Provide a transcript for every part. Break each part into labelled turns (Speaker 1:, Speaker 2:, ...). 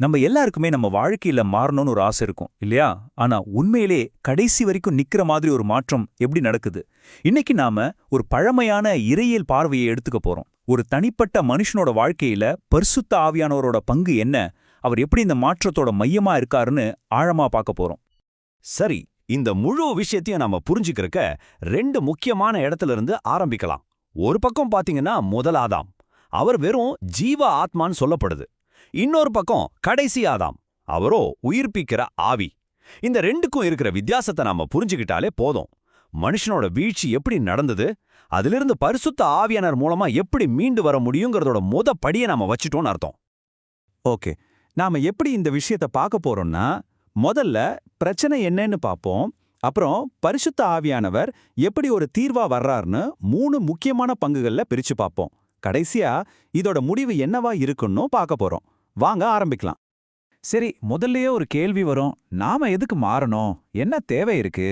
Speaker 1: நம்ம எல்லாருக்குமே நம்ம வாழ்க்கையில மாறணும்னு ஒரு ஆசை இருக்கும் இல்லையா? ஆனா உண்மையிலே கடைசி வரைக்கும் நிக்கிற மாதிரி ஒரு மாற்றம் எப்படி நடக்குது? இன்னைக்கு நாம ஒரு பழமையான இறையியல் பார்வையை எடுத்துக்க போறோம். ஒரு தனிப்பட்ட மனுஷனோட வாழ்க்கையில பரிசுத்த ஆவியானவரோட பங்கு என்ன? அவர் எப்படி இந்த மாற்றத்தோட மையமா இருக்காருன்னு ஆழமா பார்க்க போறோம்.
Speaker 2: சரி இந்த முழு விஷயத்தையும் நாம புரிஞ்சுக்கிறக்க ரெண்டு முக்கியமான இடத்துல இருந்து ஆரம்பிக்கலாம். ஒரு பக்கம் பாத்தீங்கன்னா முதலாதாம். அவர் வெறும் ஜீவ ஆத்மான்னு சொல்லப்படுது. இன்னொரு பக்கம் கடைசி ஆதாம். அவரோ உயிர்ப்பிக்கிற ஆவி. இந்த ரெண்டுக்கும் இருக்கிற வித்தியாசத்தை நாம புரிஞ்சுக்கிட்டாலே போதும். மனுஷனோட வீழ்ச்சி எப்படி நடந்தது? அதிலிருந்து பரிசுத்த ஆவியானர் மூலமா எப்படி மீண்டு வர முடியுங்கிறதோட முத படியை நாம வச்சுட்டோம்னு அர்த்தம்.
Speaker 1: ஓகே. நாம எப்படி இந்த விஷயத்த பார்க்க போறோம்னா முதல்ல பிரச்சனை என்னன்னு பார்ப்போம். அப்புறம் பரிசுத்த ஆவியானவர் எப்படி ஒரு தீர்வா வர்றாருன்னு மூணு முக்கியமான பங்குகள்ல பிரிச்சு பார்ப்போம். கடைசியா இதோட முடிவு என்னவா இருக்குன்னு பார்க்க போறோம். வாங்க ஆரம்பிக்கலாம். சரி முதல்லயே ஒரு கேள்வி வரும். நாம எதுக்கு மாறணும்? என்ன தேவை இருக்கு?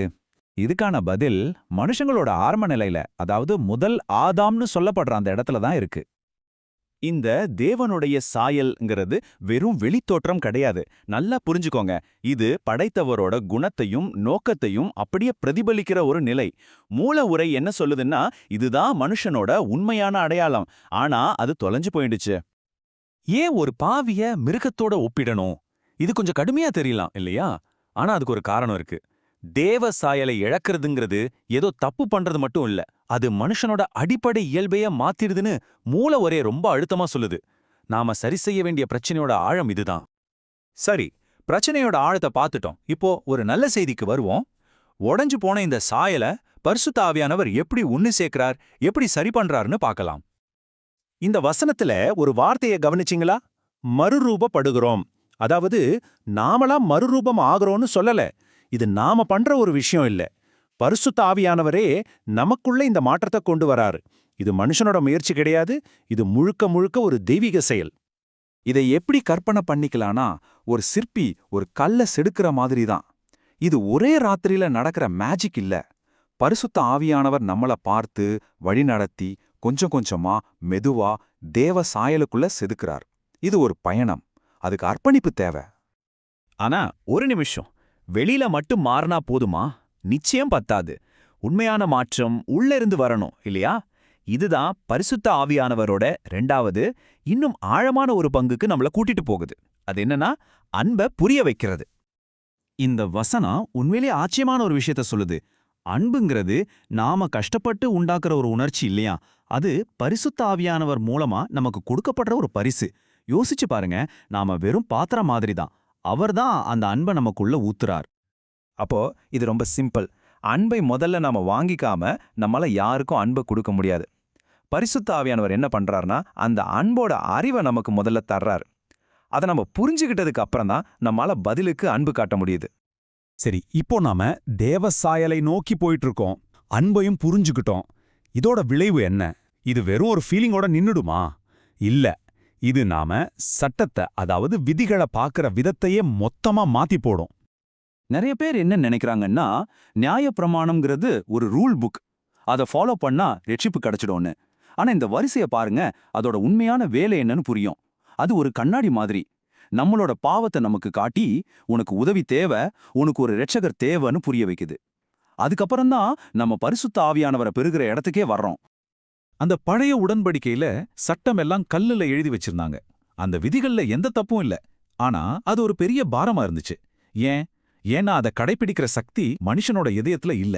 Speaker 1: இதுக்கான பதில் மனுஷங்களோட ஆரம்ப நிலையில அதாவது முதல் ஆதாம்னு சொல்லப்படுற அந்த இடத்துல தான் இருக்கு.
Speaker 2: இந்த தேவனுடைய சாயல்ங்கிறது வெறும் வெளித்தோற்றம் கிடையாது. நல்லா புரிஞ்சுக்கோங்க. இது படைத்தவரோட குணத்தையும் நோக்கத்தையும் அப்படியே பிரதிபலிக்கிற ஒரு நிலை. மூல உரை என்ன சொல்லுதுன்னா இதுதான் மனுஷனோட உண்மையான அடையாளம். ஆனா அது தொலைஞ்சு போயிடுச்சு.
Speaker 3: ஏன் ஒரு பாவிய மிருகத்தோட ஒப்பிடணும்? இது கொஞ்சம் கடுமையா தெரியலாம் இல்லையா? ஆனா அதுக்கு ஒரு காரணம் இருக்கு. தேவ சாயலை இழக்கிறதுங்கிறது ஏதோ தப்பு பண்றது மட்டும் இல்ல. அது மனுஷனோட அடிப்படை இயல்பைய மாத்திடுதுன்னு மூல ஒரே ரொம்ப அழுத்தமா சொல்லுது. நாம சரி செய்ய வேண்டிய பிரச்சனையோட ஆழம் இதுதான்.
Speaker 1: சரி பிரச்சனையோட ஆழத்தை பார்த்துட்டோம். இப்போ ஒரு நல்ல செய்திக்கு வருவோம். உடஞ்சு போன இந்த சாயல பரிசுத்த ஆவியானவர் எப்படி உன்னு சேர்க்கிறார் எப்படி சரி பண்றாருன்னு பார்க்கலாம்.
Speaker 2: இந்த வசனத்துல ஒரு வார்த்தையை கவனிச்சிங்களா? மறுரூபப்படுகிறோம். அதாவது நாமளா மறுரூபம் ஆகிறோம்னு சொல்லல. இது நாம பண்ற ஒரு விஷயம் இல்ல. பரிசுத்த ஆவியானவரே நமக்குள்ள இந்த மாற்றத்தை கொண்டு வராரு. இது மனுஷனோட முயற்சி கிடையாது இது முழுக்க முழுக்க ஒரு தெய்வீக செயல்.
Speaker 1: இதை எப்படி கற்பனை பண்ணிக்கலானா ஒரு சிற்பி ஒரு கல்ல செடுக்கிற மாதிரி தான் இது ஒரே ராத்திரியில நடக்கிற மேஜிக் இல்ல. பரிசுத்த ஆவியானவர் நம்மள பார்த்து வழிநடத்தி கொஞ்சம் கொஞ்சமா மெதுவா தேவ சாயலுக்குள்ள செதுக்கிறார். இது ஒரு பயணம். அதுக்கு அர்ப்பணிப்பு தேவை.
Speaker 2: ஆனா ஒரு நிமிஷம். வெளியில மட்டும் மாறினா போதுமா? நிச்சயம் பத்தாது. உண்மையான மாற்றம் உள்ள இருந்து வரணும் இல்லையா? இதுதான் பரிசுத்த ஆவியானவரோட ரெண்டாவது இன்னும் ஆழமான ஒரு பங்குக்கு நம்மள கூட்டிட்டு போகுது. அது என்னன்னா அன்ப புரிய வைக்கிறது.
Speaker 3: இந்த வசனம் உண்மையிலே ஆச்சரியமான ஒரு விஷயத்த சொல்லுது. அன்புங்கிறது நாம கஷ்டப்பட்டு உண்டாக்குற ஒரு உணர்ச்சி இல்லையா? அது பரிசுத்த ஆவியானவர் மூலமா நமக்கு கொடுக்கப்படுற ஒரு பரிசு. யோசிச்சு பாருங்க நாம வெறும் பாத்திரம் மாதிரி தான் அவர்தான் அந்த அன்பை நமக்குள்ள ஊத்துறார்.
Speaker 1: அப்போ இது ரொம்ப சிம்பிள் அன்பை முதல்ல நாம வாங்கிக்காம நம்மளால யாருக்கும் அன்பை கொடுக்க முடியாது. பரிசுத்த ஆவியானவர் என்ன பண்றாருன்னா அந்த அன்போட அறிவை நமக்கு முதல்ல தர்றாரு. அதை நம்ம புரிஞ்சுக்கிட்டதுக்கு அப்புறம் தான் நம்மால பதிலுக்கு அன்பு காட்ட முடியுது.
Speaker 4: சரி இப்போ நாம தேவ சாயலை நோக்கி போயிட்டு இருக்கோம் அன்பையும் புரிஞ்சுக்கிட்டோம். இதோட விளைவு என்ன? இது வெறும் ஒரு ஃபீலிங்கோட நின்னுடுமா? இல்ல இது நாம சட்டத்தை அதாவது விதிகளை பார்க்கற விதத்தையே மொத்தமா மாத்தி போடும்.
Speaker 3: நிறைய பேர் என்ன நினைக்கிறாங்கன்னா நியாய பிரமாணம்ங்கிறது ஒரு ரூல் புக். அதை ஃபாலோ பண்ணா ரட்சிப்பு கிடைச்சிடும்னு. ஆனா இந்த வரிசையை பாருங்க அதோட உண்மையான வேலை என்னன்னு புரியும். அது ஒரு கண்ணாடி மாதிரி. நம்மளோட பாவத்தை நமக்கு காட்டி உனக்கு உதவி தேவை உனக்கு ஒரு ரட்சகர் தேவைன்னு புரிய வைக்குது. அதுக்கப்புறம்தான் நம்ம பரிசுத்த ஆவியானவரை பெறுகிற இடத்துக்கே வர்றோம்.
Speaker 4: அந்த பழைய உடன்படிக்கையில சட்டம் எல்லாம் கல்லுல எழுதி வச்சிருந்தாங்க. அந்த விதிகள்ல எந்த தப்பும் இல்ல. ஆனா அது ஒரு பெரிய பாரமா இருந்துச்சு. ஏன்? ஏன்னா அதை கடைபிடிக்கிற சக்தி மனுஷனோட இதயத்துல இல்ல.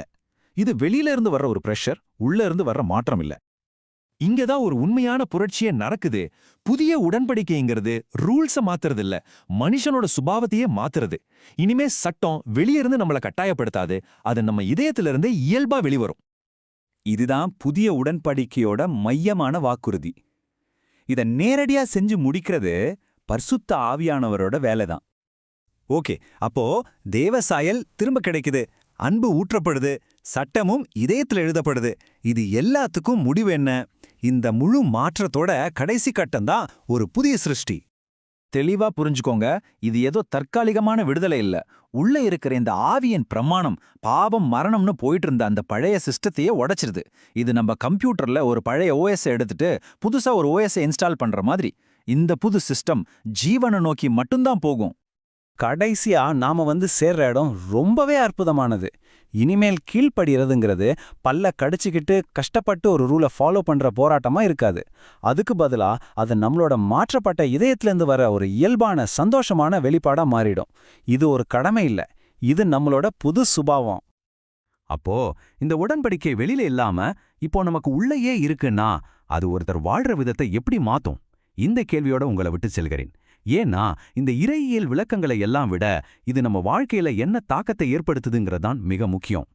Speaker 4: இது வெளியில இருந்து வர்ற ஒரு பிரஷர் உள்ள இருந்து வர்ற மாற்றம் இல்ல.
Speaker 3: இங்கதான் ஒரு உண்மையான புரட்சியே நடக்குது. புதிய உடன்படிக்கைங்கிறது ரூல்ஸ மாத்துறது இல்ல. மனுஷனோட சுபாவத்தையே மாத்துறது. இனிமே சட்டம் வெளிய இருந்து நம்மள கட்டாயப்படுத்தாது. அது நம்ம இதயத்துல இருந்தே இயல்பா வெளிவரும்.
Speaker 1: இதுதான் புதிய உடன்படிக்கையோட மையமான வாக்குறுதி. இத நேரடியா செஞ்சு முடிக்கிறது பர்சுத்த ஆவியானவரோட வேலைதான். ஓகே அப்போ தேவசாயல் திரும்ப கிடைக்குது. அன்பு ஊற்றப்படுது சட்டமும் இதயத்துல எழுதப்படுது. இது எல்லாத்துக்கும் முடிவு என்ன? இந்த முழு மாற்றத்தோட கடைசி கட்டம்தான் ஒரு புதிய சிருஷ்டி. தெளிவா புரிஞ்சுக்கோங்க இது ஏதோ தற்காலிகமான விடுதலை இல்ல. உள்ள இருக்கிற இந்த ஆவியின் பிரமாணம் பாவம் மரணம்னு போயிட்டு இருந்த அந்த பழைய சிஸ்டத்தையே உடைச்சிருது. இது நம்ம கம்ப்யூட்டர்ல ஒரு பழைய ஓஎஸ் எடுத்துட்டு புதுசா ஒரு ஓஎஸ் இன்ஸ்டால் பண்ற மாதிரி.
Speaker 3: இந்த புது சிஸ்டம் ஜீவனை நோக்கி மட்டும்தான் போகும்.
Speaker 2: கடைசியா நாம வந்து சேர்ற இடம் ரொம்பவே அற்புதமானது. இனிமேல் கீழ்ப்படிறதுங்கிறது பல்ல கடிச்சுக்கிட்டு கஷ்டப்பட்டு ஒரு ரூலை ஃபாலோ பண்ற போராட்டமா இருக்காது. அதுக்கு பதிலா அது நம்மளோட மாற்றப்பட்ட இதயத்திலேருந்து வர ஒரு இயல்பான சந்தோஷமான வெளிப்பாடா மாறிடும். இது ஒரு கடமை இல்ல. இது நம்மளோட புது சுபாவம். அப்போ இந்த உடன்படிக்கை வெளியில இல்லாம இப்போ நமக்கு உள்ளேயே இருக்குன்னா அது ஒருத்தர் வாழ்ற விதத்தை எப்படி மாத்தும்? இந்த கேள்வியோட உங்களை விட்டு செல்கிறேன். ஏன்னா இந்த இறையியல் விளக்கங்களை எல்லாம் விட இது நம்ம வாழ்க்கையில என்ன தாக்கத்தை ஏற்படுத்துதுங்கிறதான் மிக முக்கியம்.